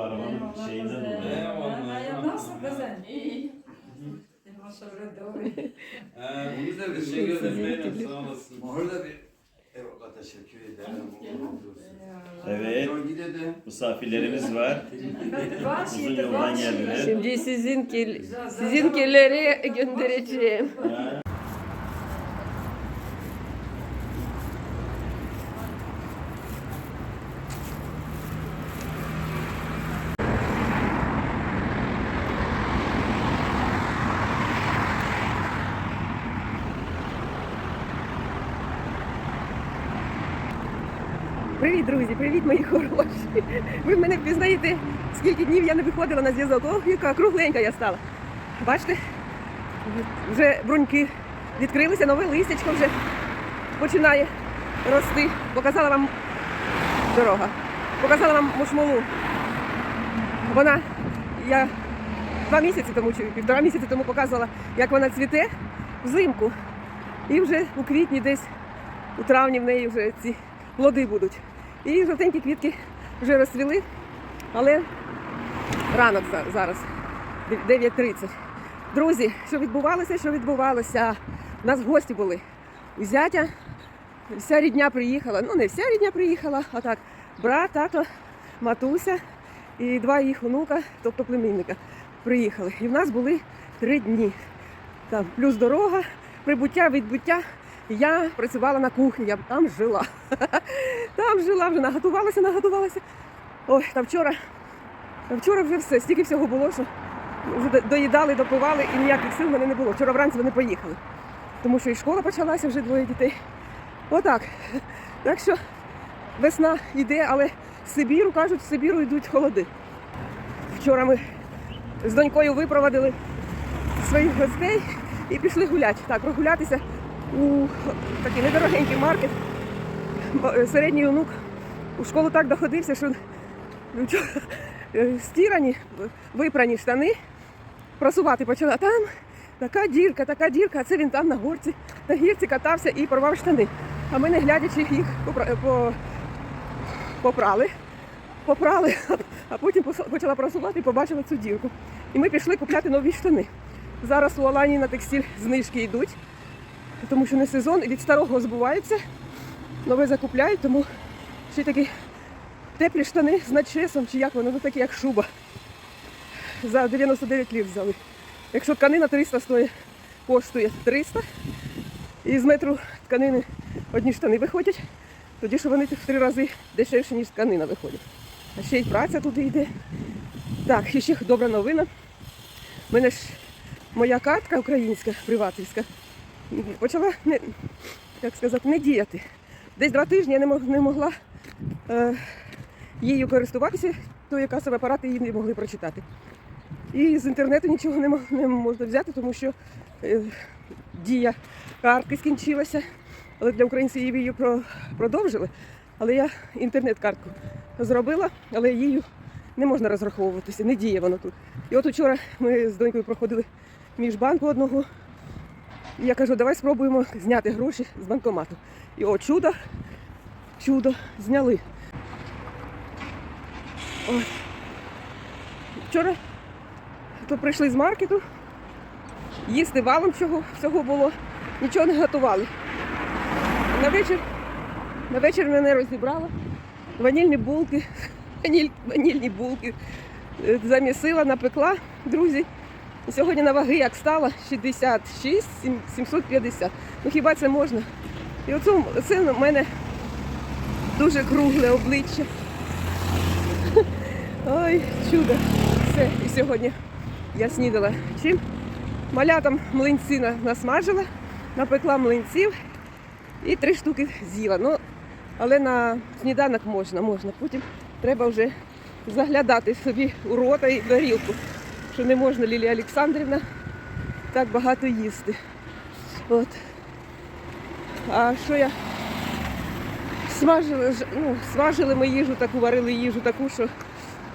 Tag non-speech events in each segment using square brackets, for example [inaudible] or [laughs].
bu arabanın Eyvallah şeyinden kızım. dolayı. Eyvallah. Ay, Nasıl kızım? İyi. Maşallah doğru. Ee, bunu da bir şey göstermeyelim sağ olasın. Mahur da bir Eyvallah teşekkür ederim. Evet, Yol misafirlerimiz var. Baş Uzun yoldan geldiler. Şimdi sizin sizin göndereceğim. Ya. Привіт, друзі, привіт, мої хороші. Ви мене впізнаєте, скільки днів я не виходила на зв'язок. Ох, яка кругленька я стала. Бачите, вже бруньки відкрилися, нове листячко вже починає рости. Показала вам дорога. Показала вам мушмолу. Вона, я два місяці тому чи півтора місяці тому показувала, як вона цвіте взимку. І вже у квітні десь у травні в неї вже ці плоди будуть. І жовтенькі квітки вже розцвіли, але ранок за- зараз, 9.30. Друзі, що відбувалося, що відбувалося? У нас гості були. У зятя вся рідня приїхала. Ну, не вся рідня приїхала, а так, брат, тато, матуся і два їх онука, тобто племінника, приїхали. І в нас були три дні. Там плюс дорога, прибуття, відбуття. Я працювала на кухні, я там жила. [laughs] Там жила, вже наготувалася, наготувалася. Ой, та вчора, вчора вже все, стільки всього було, що вже доїдали, допивали і ніяких сил в мене не було. Вчора вранці вони поїхали. Тому що і школа почалася, вже двоє дітей. Отак. Так що весна йде, але з Сибіру, кажуть, з Сибіру йдуть холоди. Вчора ми з донькою випровадили своїх гостей і пішли гуляти. Так, прогулятися у такий недорогенький маркет. Середній онук у школу так доходився, що е, стірані, випрані штани просувати почала. Там така дірка, така дірка, а це він там на горці, на гірці катався і порвав штани. А ми, не глядячи, їх попрали, попрали, [laughs] а потім почала просувати і побачила цю дірку. І ми пішли купляти нові штани. Зараз у Алані на текстиль знижки йдуть, тому що не сезон, і від старого збуваються, нове закупляють, тому ще такі теплі штани з начесом, чи як воно, ну такі як шуба. За 99 лір взяли. Якщо тканина 300 стоїть, коштує 300, і з метру тканини одні штани виходять, тоді що вони в три рази дешевше, ніж тканина виходить. А ще й праця туди йде. Так, і ще добра новина. У мене ж моя картка українська, приватівська, почала не, як сказати, не діяти. Десь два тижні я не мог- не могла е, її користуватися, то яка себе апарати її не могли прочитати. І з інтернету нічого не, мог- не можна взяти, тому що е, дія картки скінчилася. Але для українців її про- продовжили. Але я інтернет-картку зробила, але її не можна розраховуватися, не діє воно тут. І от учора ми з донькою проходили між банку одного. І я кажу, давай спробуємо зняти гроші з банкомату. І о, чудо, чудо, зняли. Ой. Вчора то прийшли з маркету, їсти валом чого всього було, нічого не готували. На вечір, на вечір мене розібрала. Ванільні булки, [laughs] ваніль, ванільні булки е, замісила, напекла, друзі. Сьогодні на ваги як стала 66, 750. Ну хіба це можна? І оце, це в мене дуже кругле обличчя. [laughs] Ой, чудо. Все. І сьогодні я снідала чим? Малятам млинці насмажила, напекла млинців і три штуки з'їла. Ну, але на сніданок можна, можна. Потім треба вже заглядати собі у рота і тарілку, що не можна Лілія Олександрівна так багато їсти. От. А що я смажили, ну, смажили ми їжу таку, варили їжу таку, що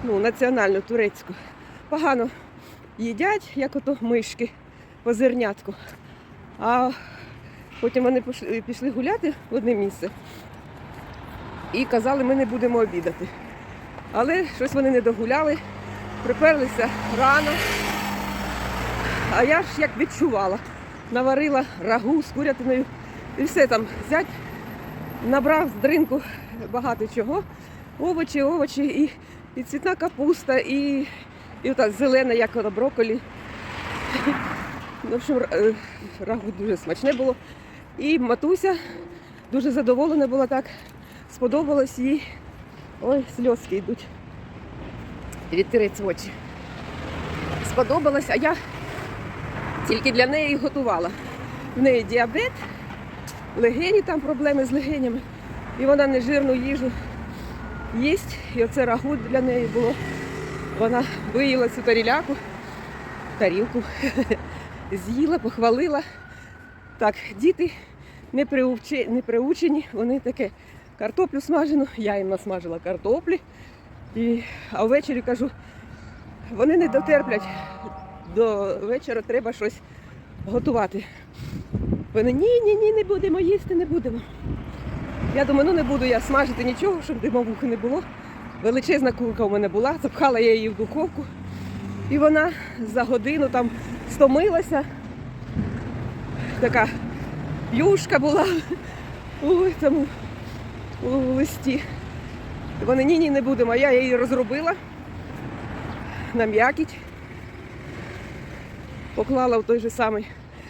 ну, національну турецьку. Погано їдять, як ото мишки по зернятку. А потім вони пішли, гуляти в одне місце і казали, ми не будемо обідати. Але щось вони не догуляли, приперлися рано. А я ж як відчувала, наварила рагу з курятиною і все там зять набрав з дринку багато чого. Овочі, овочі, і, і цвітна капуста, і, і ота зелена, як вона, брокколі. Ну, В общем, е, рагу дуже смачне було. І матуся дуже задоволена була так. Сподобалось їй. Ой, сльозки йдуть. Відтирець в очі. Сподобалось, а я тільки для неї готувала. В неї діабет, легені там проблеми з легенями. І вона нежирну їжу їсть. І оце рагу для неї було. Вона виїла цю таріляку, тарілку, [laughs] з'їла, похвалила. Так, діти не, не приучені, вони таке картоплю смажену, я їм насмажила картоплі. І, а ввечері кажу, вони не дотерплять. До вечора треба щось готувати. Вони ні, ні, ні, не будемо їсти, не будемо. Я думаю, ну не буду я смажити нічого, щоб димовухи не було. Величезна курка у мене була, запхала я її в духовку. І вона за годину там стомилася. Така юшка була у цьому у листі. Вони ні, ні, не будемо. Я її розробила на м'якіть. Поклала в той же самий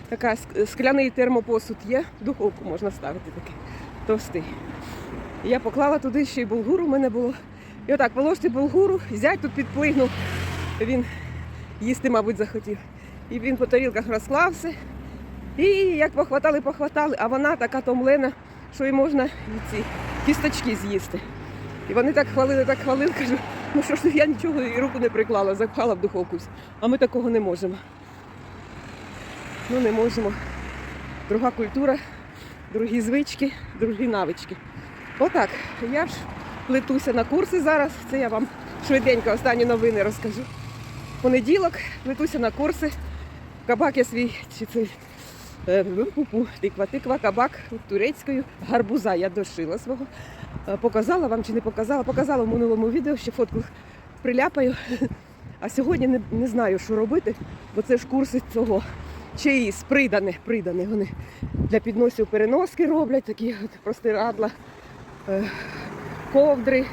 така скляний термопосуд є, духовку можна ставити такий товстий. Я поклала туди ще й булгур у мене було. І отак по ложці булгуру, зять тут підплигнув. Він їсти, мабуть, захотів. І він по тарілках розклався. І як похватали, похватали, а вона така томлена, що й можна і ці кісточки з'їсти. І вони так хвалили, так хвалили, кажу, ну що ж я нічого і руку не приклала, запхала в духовку. А ми такого не можемо. Ну не можемо. Друга культура, другі звички, другі навички. Отак. Я ж плетуся на курси зараз. Це я вам швиденько останні новини розкажу. Понеділок плетуся на курси. Кабак я свій чи цей е, пупу, тиква, тиква, кабак турецькою. Гарбуза я дошила свого. Е, Показала вам чи не показала? Показала в минулому відео, ще фотку приляпаю. А сьогодні не, не знаю, що робити, бо це ж курси цього чиїсь придане, придане. Вони для підносів переноски роблять, такі от простирадла, е, ковдри,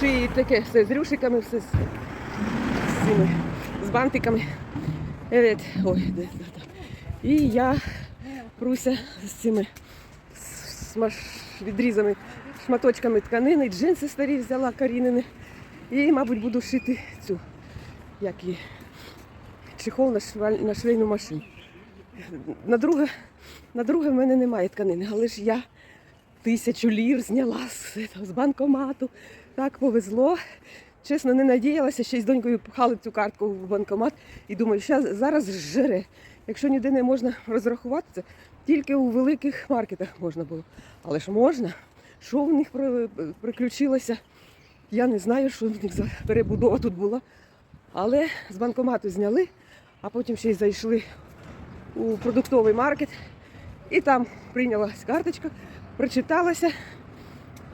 шиї, таке все з рюшиками, все з, з цими, з бантиками. Е, Ой, де, де, де. І я пруся з цими смаш... відрізами шматочками тканини, джинси старі взяла карінини. І, мабуть, буду шити цю, як її, чехол на, шваль... на швейну машину. На друге, на друге в мене немає тканини, але ж я тисячу лір зняла з, з банкомату. Так повезло. Чесно, не надіялася, ще й з донькою пхали цю картку в банкомат і думаю, що зараз жере. Якщо ніде не можна розрахуватися, тільки у великих маркетах можна було. Але ж можна. Що в них приключилося? Я не знаю, що в них за перебудова тут була. Але з банкомату зняли, а потім ще й зайшли у продуктовий маркет. І там прийнялась карточка, прочиталася.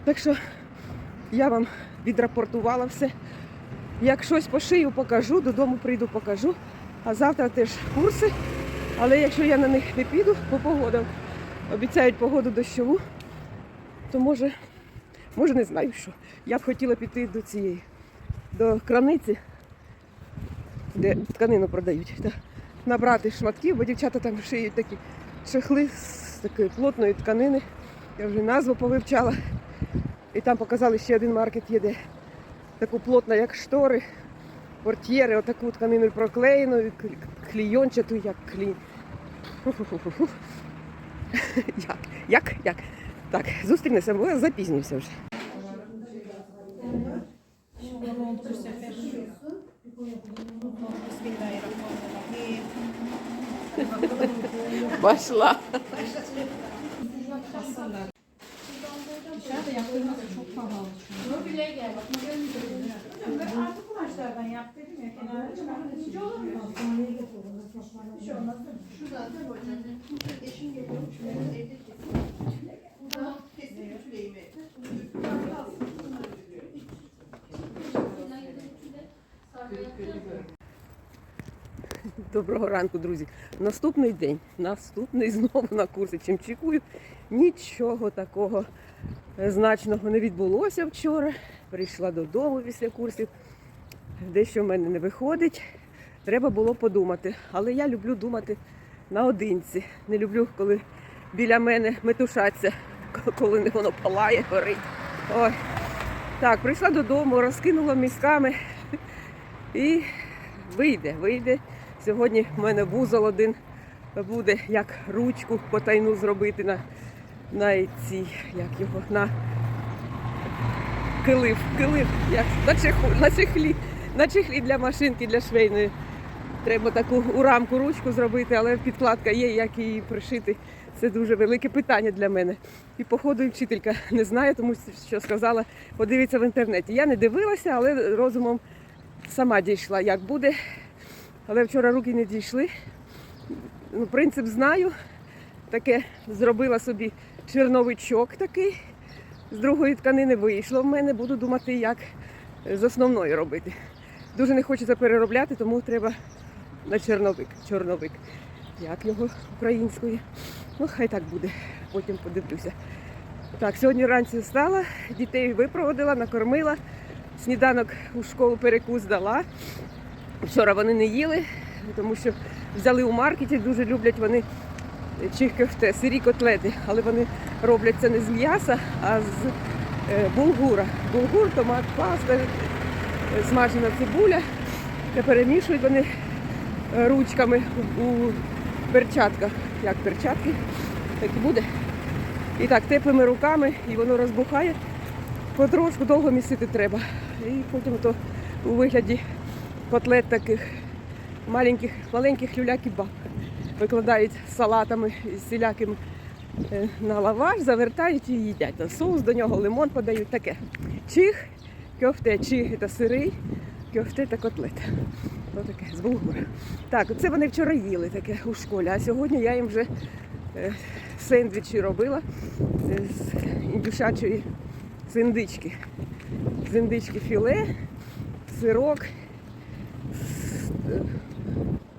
Так що я вам відрапортувала все. Як щось пошию, покажу, додому прийду, покажу. А завтра теж курси. Але якщо я на них не піду, по погодам обіцяють погоду дощову, то може, може не знаю що. Я б хотіла піти до цієї, до крамниці, де тканину продають, та набрати шматків, бо дівчата там шиють такі чехли з такої плотної тканини. Я вже назву повивчала. І там показали ще один маркет є, де таку плотну, як штори, портьєри, отаку тканину проклеєну, клійончату, як клій. [laughs] Як? Як? Як? Так, зустрінемося, бо я запізнився вже. Пошла. Dışarıda yaptırması çok pahalı. Bunu bile gel. Bak bunu görmeyeceğim. Ben artık kumaşlardan yap dedim ya. Kenara çıkardım. İnce olur mu? Hastaneye getirdim. Bir şey olmaz değil mi? Şuradan da hocam. Eşim geliyormuş. Ben evde kesin. Buradan kesin kütüleğimi. Bunları görüyorum. Sarı yaptım. Доброго ранку, друзі. Наступний день. Наступний [laughs] знову на курсі. Чим чекую, нічого такого значного не відбулося вчора. Прийшла додому після курсів. Дещо в мене не виходить. Треба було подумати. Але я люблю думати наодинці. Не люблю, коли біля мене метушаться, коли воно палає, горить. Ой. Так, прийшла додому, розкинула мізками і вийде, вийде. Сьогодні в мене вузол один буде, як ручку потайну зробити на, на цій, як його, на килив, килив, як, на, чеху, на чехлі, на чехлі для машинки, для швейної. Треба таку у рамку ручку зробити, але підкладка є, як її пришити. Це дуже велике питання для мене. І походу і вчителька не знає, тому що сказала, подивіться в інтернеті. Я не дивилася, але розумом сама дійшла, як буде. Але вчора руки не дійшли. Ну, принцип знаю. Таке зробила собі черновичок такий. З другої тканини вийшло в мене. Буду думати, як з основної робити. Дуже не хочеться переробляти, тому треба на черновик. Чорновик. Як його українською? Ну, хай так буде. Потім подивлюся. Так, сьогодні вранці встала, дітей випроводила, накормила. Сніданок у школу перекус дала. Вчора вони не їли, тому що взяли у маркеті, дуже люблять вони чихкефте, сирі котлети, але вони роблять це не з м'яса, а з е, булгура. Булгур, томат, паста, смажена цибуля. Та перемішують вони е, ручками у перчатках. Як перчатки, так і буде. І так, теплими руками, і воно розбухає. Потрошку довго місити треба. І потім то у вигляді котлет таких маленьких, маленьких люля-кебаб. Викладають салатами з всіляким е, на лаваш, завертають і їдять. Там соус до нього, лимон подають таке. Чих, кьофте, чих це сирий, кьофте та котлет. Отаке, з булгура. Так, це вони вчора їли таке у школі, а сьогодні я їм вже е, сендвічі робила е, з індюшачої з індички. З індички філе, сирок,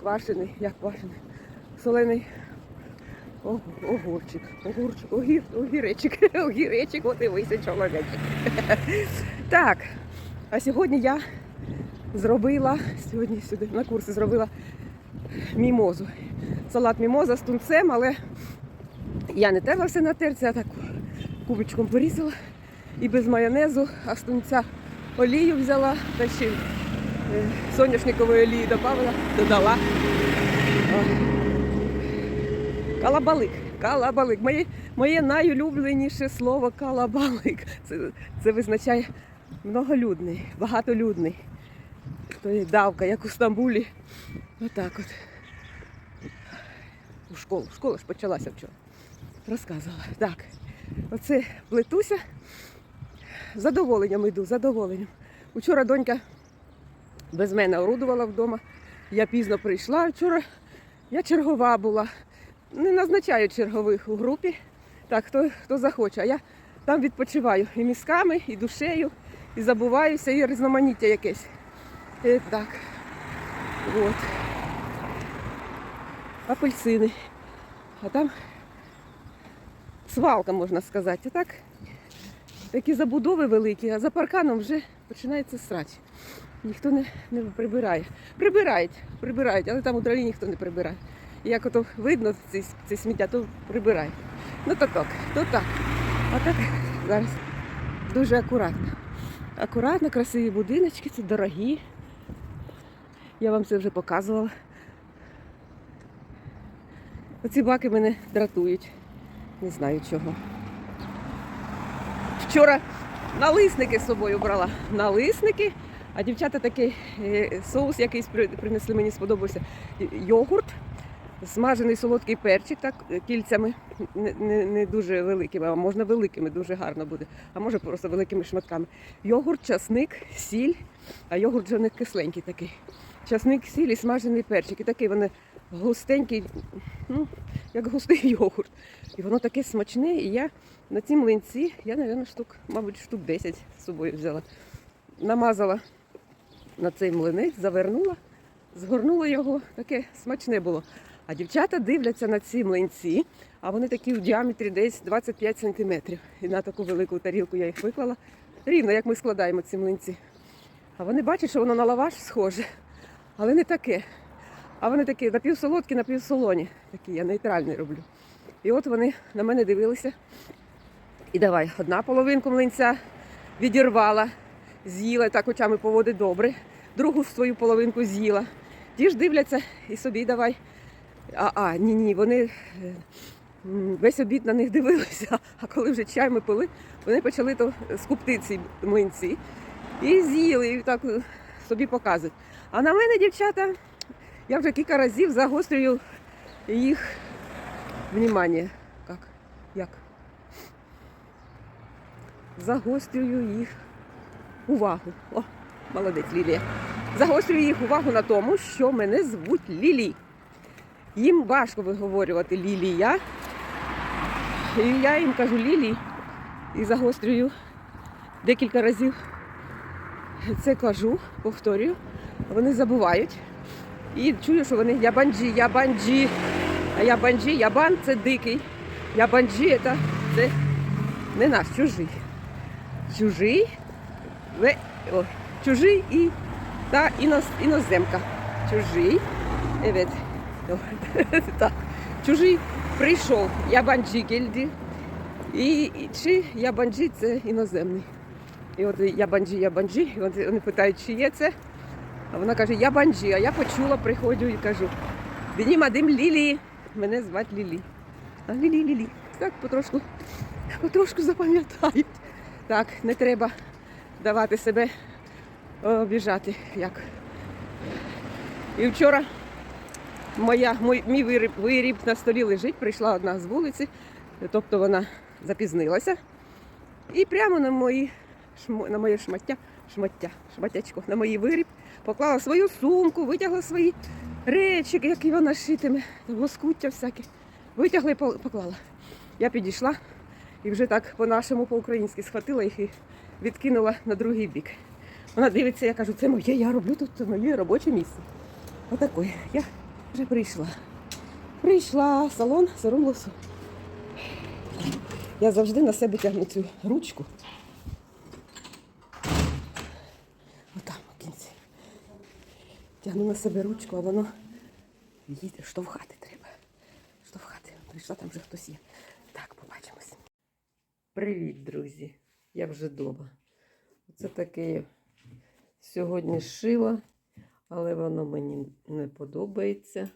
квашений, як квашений, солений огурчик, огурчик, огір, огіречик, [laughs] огіречик, от і вися чоловічик. [laughs] Так, а сьогодні я зробила, сьогодні сюди на курси зробила мімозу. Салат мімоза з тунцем, але я не терла все на терці, а так кубичком порізала і без майонезу, а з тунця олію взяла та ще соняшникової олії додала, додала. Калабалик. Калабалик. Моє, моє найулюбленіше слово калабалик. Це, це визначає многолюдний, багатолюдний. То є давка, як у Стамбулі. Отак от. У школу. Школа ж почалася вчора. Розказувала. Так. Оце плетуся. Задоволенням йду, задоволенням. Учора донька без мене орудувала вдома. Я пізно прийшла. Вчора я чергова була. Не назначаю чергових у групі. Так, хто, хто захоче. А я там відпочиваю і мізками, і душею, і забуваюся, і різноманіття якесь. І так. От. Апельсини. А там свалка, можна сказати. А так такі забудови великі, а за парканом вже починається срач. Ніхто не, не прибирає. Прибирають, прибирають, але там у траві ніхто не прибирає. Як ото видно це, це сміття, то прибирають. Ну то так, то так. А так зараз дуже акуратно. Акуратно, красиві будиночки, це дорогі. Я вам це вже показувала. Оці баки мене дратують. Не знаю чого. Вчора налисники з собою брала. Налисники, а дівчата такий е, соус якийсь принесли, мені сподобався. Йогурт, смажений солодкий перчик, так, е, кільцями, не, не, не дуже великими, а можна великими, дуже гарно буде. А може просто великими шматками. Йогурт, часник, сіль, а йогурт вже не кисленький такий. Часник, сіль і смажений перчик. І такий вони густенький, ну, як густий [laughs] йогурт. І воно таке смачне, і я на ці млинці, я, мабуть, штук, мабуть, штук 10 з собою взяла. Намазала на цей млинець, завернула, згорнула його, таке смачне було. А дівчата дивляться на ці млинці, а вони такі в діаметрі десь 25 сантиметрів. І на таку велику тарілку я їх виклала. Рівно, як ми складаємо ці млинці. А вони бачать, що воно на лаваш схоже, але не таке. А вони такі напівсолодкі, напівсолоні. Такі я нейтральний роблю. І от вони на мене дивилися. І давай, одна половинку млинця відірвала, з'їла, так очами поводить добре, другу свою половинку з'їла. Ті ж дивляться і собі давай. А, а ні, ні, вони е, весь обід на них дивилися. [laughs] А коли вже чай ми пили, вони почали то скупти ці млинці і з'їли, і так е, собі показують. А на мене, дівчата, я вже кілька разів загострюю їх внимание. Як? Як? Загострюю їх увагу. О, молодець Лілія. Загострюю їх увагу на тому, що мене звуть Лілі. Їм важко виговорювати Лілія. І я їм кажу Лілі і загострюю декілька разів. Це кажу, повторюю. Вони забувають. І чую, що вони ябанджі, ябанджі. А ябанджі, ябан це дикий. Ябанджі це, це не наш, чужий. Чужий, о, чужий і та іноз, іноземка. Чужий. Evet. [laughs] Так. Чужий прийшов ябанджі гельді. І, чи ябанджі це іноземний. І от ябанджі, ябанджі, і вони, питають, чи є це. А вона каже, я банджі, а я почула, приходжу і кажу, Бені Мадим Лілі. Мене звати Лілі. А Лілі, Лілі. Так потрошку, потрошку запам'ятають. Так, не треба давати себе обіжати. Як. І вчора моя, мій, мій виріб, виріб на столі лежить, прийшла одна з вулиці, тобто вона запізнилася. І прямо на мої на моє шмаття, шмаття, шматтячко, на мої виріб, поклала свою сумку, витягла свої речі, які вона шитиме, лоскуття всяке. Витягла і по- поклала. Я підійшла і вже так по-нашому, по-українськи схватила їх і відкинула на другий бік. Вона дивиться, я кажу, це моє, я роблю тут моє робоче місце. Отакої. Я вже прийшла. Прийшла салон Сарун Лосу. Я завжди на себе тягну цю ручку. Отам у кінці. Тягну на себе ручку, а воно їде. Штовхати треба. Штовхати. Прийшла, там вже хтось є. Так, побачимось. Привіт, друзі. Я вже вдома. Це таке сьогодні шила, але воно мені не подобається.